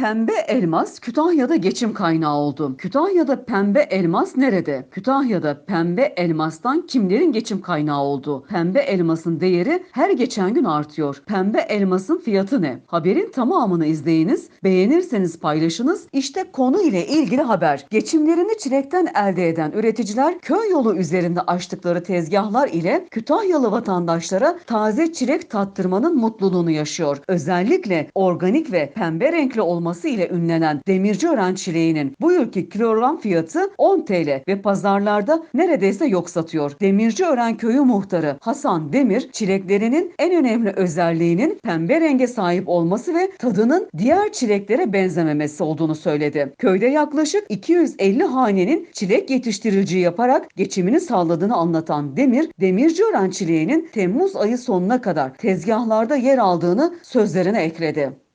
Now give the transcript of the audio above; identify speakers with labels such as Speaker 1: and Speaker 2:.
Speaker 1: Pembe elmas Kütahya'da geçim kaynağı oldu. Kütahya'da pembe elmas nerede? Kütahya'da pembe elmastan kimlerin geçim kaynağı oldu? Pembe elmasın değeri her geçen gün artıyor. Pembe elmasın fiyatı ne? Haberin tamamını izleyiniz, beğenirseniz paylaşınız. İşte konu ile ilgili haber. Geçimlerini çilekten elde eden üreticiler köy yolu üzerinde açtıkları tezgahlar ile Kütahyalı vatandaşlara taze çilek tattırmanın mutluluğunu yaşıyor. Özellikle organik ve pembe renkli olması ile ünlenen Demirciören çileğinin bu yılki kilogram fiyatı 10 TL ve pazarlarda neredeyse yok satıyor. Demirciören köyü muhtarı Hasan Demir çileklerinin en önemli özelliğinin pembe renge sahip olması ve tadının diğer çileklere benzememesi olduğunu söyledi. Köyde yaklaşık 250 hanenin çilek yetiştiriciliği yaparak geçimini sağladığını anlatan Demir, Demirciören çileğinin Temmuz ayı sonuna kadar tezgahlarda yer aldığını sözlerine ekledi.